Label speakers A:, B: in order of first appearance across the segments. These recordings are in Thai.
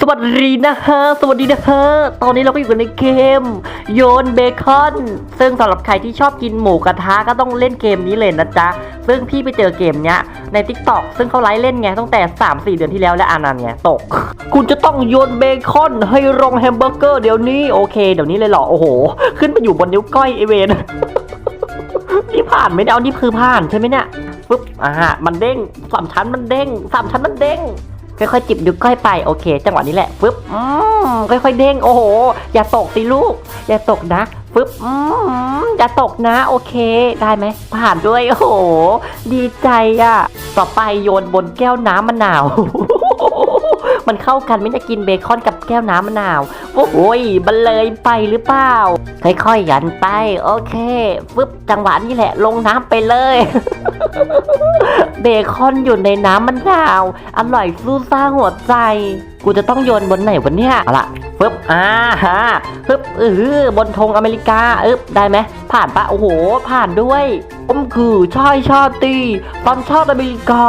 A: สวัสดีนะฮะ สวัสดีนะฮะ ตอนนี้เราก็อยู่กันในเกม โยนเบคอน ซึ่งสำหรับใครที่ชอบกินหมูกระทะก็ต้องเล่นเกมนี้เลยนะจ๊ะ ซึ่งพี่ไปเจอเกมเนี้ยใน t ิ k t o k ซึ่งเขาไลฟ์เล่นไงตั้งแต่ 3-4 เดือนที่แล้วและอานันไงตก คุณจะต้องโยนเบคอนให้รองแฮมเบอร์เกอร์เดี๋ยวนี้โอเค เดี๋ยวนี้เลยเหรอ โอ้โห ขึ้นไปอยู่บนนิ้วก้อยไอเวนนี่ผ่านไมเนี่ยเอานี่คือผ่านใช่ไหมเนี่ยปุ๊บอ่ามันเด้งสามชั้นมันเด้งสามชั้นมันเด้ง ค่อยๆจิบนิ้วก้อยไปโอเค จังหวะนี้แหละฟึบอืมค่อยๆเด้งโอ้โห อย่าตกสิลูก อย่าตกนะฟึบอืมอย่าตกนะ โอเค ได้ไหมผ่านด้วยโอ้โห ดีใจอะ ต่อไปโยนบนแก้วน้ำมะนาว มันเข้ากันไม่จะกินเบคอนกับแก้วน้ำมะนาว โอ้โหยมันเลยไปหรือเปล่า ค่อยๆยันไป โอเคฟึบจังหวะนี้แหละ ลงน้ำไปเลย เบคอนอยู่ในน้ำมะนาว อร่อยสู้ซ่าหัวใจ กูจะต้องโยนบนไหนวะเนี่ยเอาละฟึบอ่าฮะฟึบเออบนธงอเมริกาอึบได้ไหมผ่านปะโอ้โห ผ่านด้วยผมคือชายชาตรีตอนชาติอเมริกา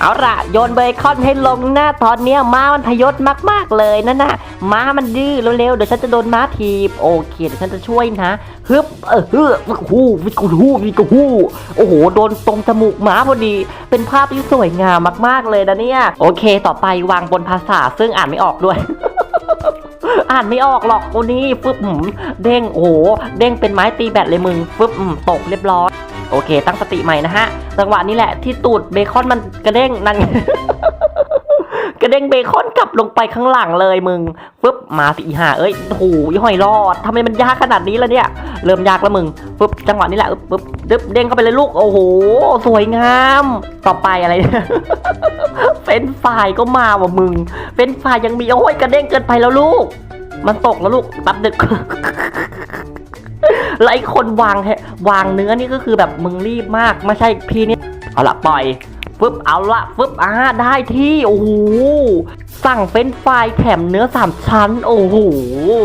A: เอาละโยนเบคอนให้ลงหน้าตอนเนี้ยม้ามันพยศมากๆเลยนะน่ะม้ามันดื้อเร็วๆเดี๋ยวฉันจะโดนม้าทีบโอเคเดี๋ยวฉันจะช่วยนะฮึบเออฮึบฮู้วิกฮู้วิกฮู้โอ้โหโดนตรงจมูกม้าพอดี เป็นภาพที่สวยงามมากๆเลยนะเนี่ยโอเค ต่อไปวางบนภาษาซึ่งอ่านไม่ออกด้วยอ่านไม่ออกหรอกโอ้นี่ฟึบเด้งโอ้โหเด้งเป็นไม้ตีแบตเลยมึงฟึบตกเรียบร้อยโอเค ตั้งสติใหม่นะฮะ จังหวะนี้แหละที่ตูดเบคอนมันกระเด้งนั่น กระเด้งเบคอนกลับลงไปข้างหลังเลยมึงฟึบมาสิอีห่าเอ้ยโอ้ยห้อยรอดทำไมมันยากขนาดนี้ล่ะเนี่ย เริ่มยากแล้วมึงฟึบจังหวะนี้แหละอึ๊บฟึบดึบเด้งเข้าไปเลยลูกโอ้โหสวยงามต่อไปอะไรเฟรนช์ฟรายก็มาว่ะมึงเฟรนช์ฟรายยังมีโอ้ยกระเด้งเกินไปแล้วลูก มันตกแล้วลูกตับดึก แล้วไอ้คนวางแฮะวางเนื้อนี่ก็คือแบบมึงรีบมากไม่ใช่พี่นี่เอาละปล่อยฟึบเอาละฟึบอ่าได้ที่โอ้โหสั่งเฟรนช์ฟรายแถมเนื้อสามชั้น โอ้โห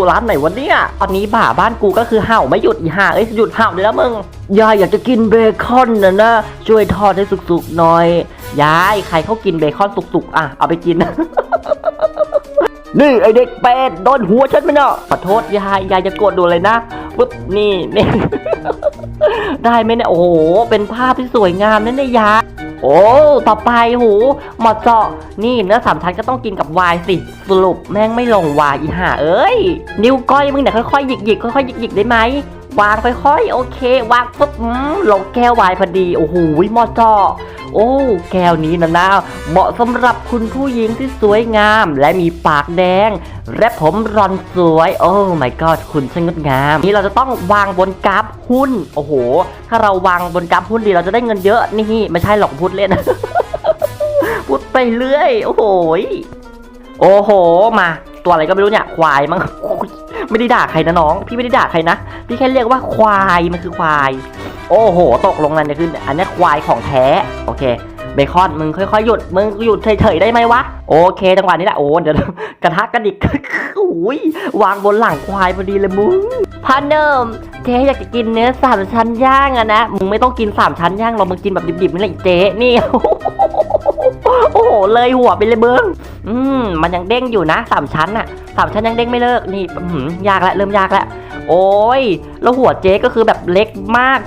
A: ร้านไหนวะเนี่ยตอนนี้บ่าบ้านกูก็คือเห่าไม่หยุดอีห่าเอ้ยหยุดเห่าเดี๋ยวมึงยายอยากจะกินเบคอนนะนะช่วยทอดให้สุกๆหน่อยยายใครเขากินเบคอนสุกๆอะเอาไปกิน นี่ไอเด็กเป็ดโดนหัวฉันไหมเนาะขอโทษยายยายจะโกรธดูเลยนะปุ๊บนี่นี่ ได้ไหมเนี่ยโอ้โหเป็นภาพที่สวยงามนั่นเนี่ยยายโอ้ต่อไปโหหมอเจาะนี่เนื้อสามชั้นก็ต้องกินกับวายสิสรุปแม่งไม่ลงวายอีห่าเอ้ย นิ้วก้อยมึงเนี่ยค่อยๆหยิกๆค่อยๆหยิกๆได้ไหม วางค่อยๆ โอเค วางปุ๊บอืมลงแก้ววายพอดี โอ้โหหมอจาะโอ้ แก้วนี้นะนะเหมาะสำหรับคุณผู้หญิงที่สวยงาม และมีปากแดง และผมรอนสวย โอ้ my god คุณช่างงดงาม นี่เราจะต้องวางบนกราฟหุ้น โอ้โห ถ้าเราวางบนกราฟหุ้นดีเราจะได้เงินเยอะนี่ ไม่ใช่หรอกพูดเล่นพูดไปเรื่อย โอ้โหโอ้โหมา ตัวอะไรก็ไม่รู้เนี่ยควายมั้ง ไม่ได้ด่าใครนะน้อง พี่ไม่ได้ด่าใครนะ พี่แค่เรียกว่าควาย มันคือควาย โอ้โห ตกลงนั่นเนี่ยคืออันนี้ควายของแท้ โอเค เบคอน มึงค่อยๆหยุด มึงหยุดเฉยๆได้ไหมวะ โอเคจังหวะนี้แหละ โอ้ เดี๋ยวกระทะกระดิกโอ้ยวางบนหลังควายพอดีเลยมึงพันเดิมเจ๊อยากจะกินเนื้อสามชั้นย่างอะนะ มึงไม่ต้องกินสามชั้นย่างหรอก มึงกินแบบดิบๆนี่แหละเจ๊นี่ อ้โห เลยหัวไปเลยมึงอืม มันยังเด้งอยู่นะสามชั้นอะสามชั้นยังเด้งไม่เลิก นี่อื้อหือยากแล้วเริ่มยากแล้วโอ้ย แล้วหัวเจ๊ก็คือแบบเล็กมาก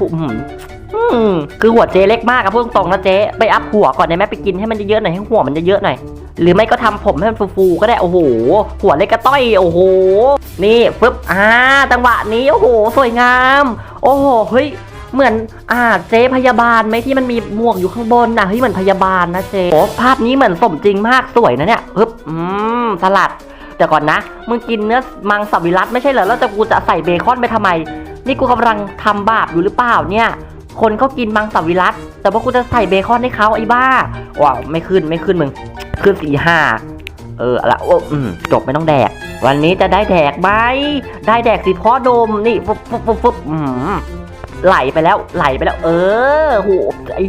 A: อืมคือหัวเจ๊เล็กมากอะพูดตรงๆนะเจ๊ไปอัพหัวก่อนได้ไหมไปกินให้มันเยอะๆหน่อยให้หัวมันเยอะๆหน่อยหรือไม่ก็ทำผมให้มันฟูๆก็ได้โอ้โห หัวเล็กกระต้อยโอ้โห นี่ฟึบอ่าจังหวะนี้โอ้โห สวยงาม โอ้โหเฮ้ย เหมือนอ่าเจ๊พยาบาลไหมที่มันมีหมวกอยู่ข้างบนนะเฮ้ยเหมือนพยาบาลนะเจ๊โอ้ภาพนี้เหมือนสมจริงมากสวยนะเนี่ยฮึบอืมสลัดเดี๋ยวก่อนนะมึงกินเนื้อมังสวิรัตไม่ใช่เหรอแล้วจะกูจะใส่เบคอนไปทำไม นี่กูกำลังทำบาปอยู่หรือเปล่าเนี่ย คนเขากินมังสวิรัตแต่ว่ากูจะใส่เบคอนให้เขาไอ้บ้าว้าวไม่ขึ้นไม่ขึ้นมึงขึ้นสี่ห้าเออละโอ้อืมจบไม่ต้องแดก วันนี้จะได้แดกไหมได้แดกสิพ่อดมนี่ฟุบฟุบฟุบฟุบอืม ไหลไปแล้วไหลไปแล้ว เออโหไอ้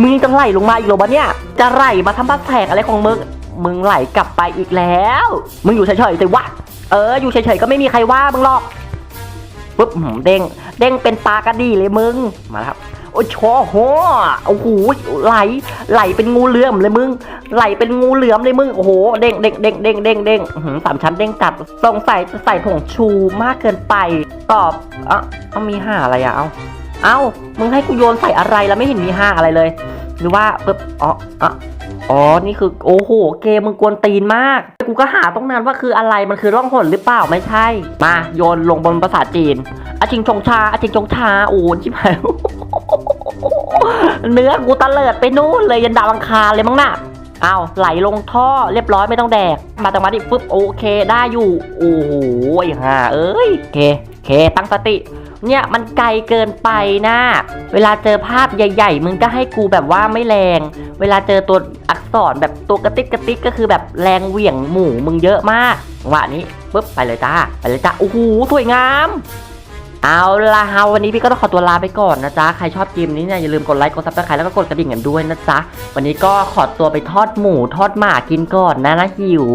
A: มึงยังจะไหลลงมาอีกหรอวะเนี่ย จะไหลมาทำบ้าแผกอะไรของมึง มึงไหลกลับไปอีกแล้ว มึงอยู่เฉยๆสิวะ เออ อยู่เฉยๆก็ไม่มีใครว่ามึงหรอกปุ๊บเด้ง เด้งเป็นปลากระดีเลยมึง มาแล้วครับ อ้ชอฮอโอ้โหไหลไหลเป็นงูเหลือมเลยมึง ไหลเป็นงูเหลือมเลยมึงโอ้โหเด้งเด้งเด้งเด้งเด้งเด้งสามชั้นเด้งจัดสงสัยจะใส่ผงชูมากเกินไป ตอบอะเอามีห้าอะไรอะเอาเอามึงให้กูโยนใส่อะไรแล้วไม่เห็นมีห้าอะไรเลย หรือว่าปึ๊บอ๋ออะอ๋อ นี่คือโอ้โห เกมมึงกวนตีนมาก กูก็หาต้องนานว่าคืออะไร มันคือร่องหนหรือเปล่า ไม่ใช่ มาโยนลงบนภาษาจีนอาจิงชงชาอาจิงชงชา โอ้ชิบหาย เนื้อกูตะเลิดไปนู่นเลยยันดาวอังคารเลยมั้งน่ะอ้าวไหลลงท่อเรียบร้อยไม่ต้องแดก มาจังหวะนี้ปึ๊บโอเคได้อยู่โอ้โหห่าเอ้ยเคเคตั้งสติ เนี่ยมันไกลเกินไปนะ เวลาเจอภาพใหญ่ ๆ มึงก็ให้กูแบบว่าไม่แรง เวลาเจอตัวอักษรแบบตัวกระติกกระติกก็คือแบบแรงเหวี่ยงหมู่มึงเยอะมากจังหวะนี้ปึ๊บไปเลยจ้าไปเลยจ้าโอ้โหสวยงาม เอาละฮะวันนี้พี่ก็ต้องขอตัวลาไปก่อนนะจ๊ะ ใครชอบเกมนี้เนี่ยอย่าลืมกดไลค์ กดซับสไครต์แล้วก็กดกระดิ่งกันด้วยนะจ๊ะ วันนี้ก็ขอตัวไปทอดหมูทอดหมากินก่อนนะนะหิว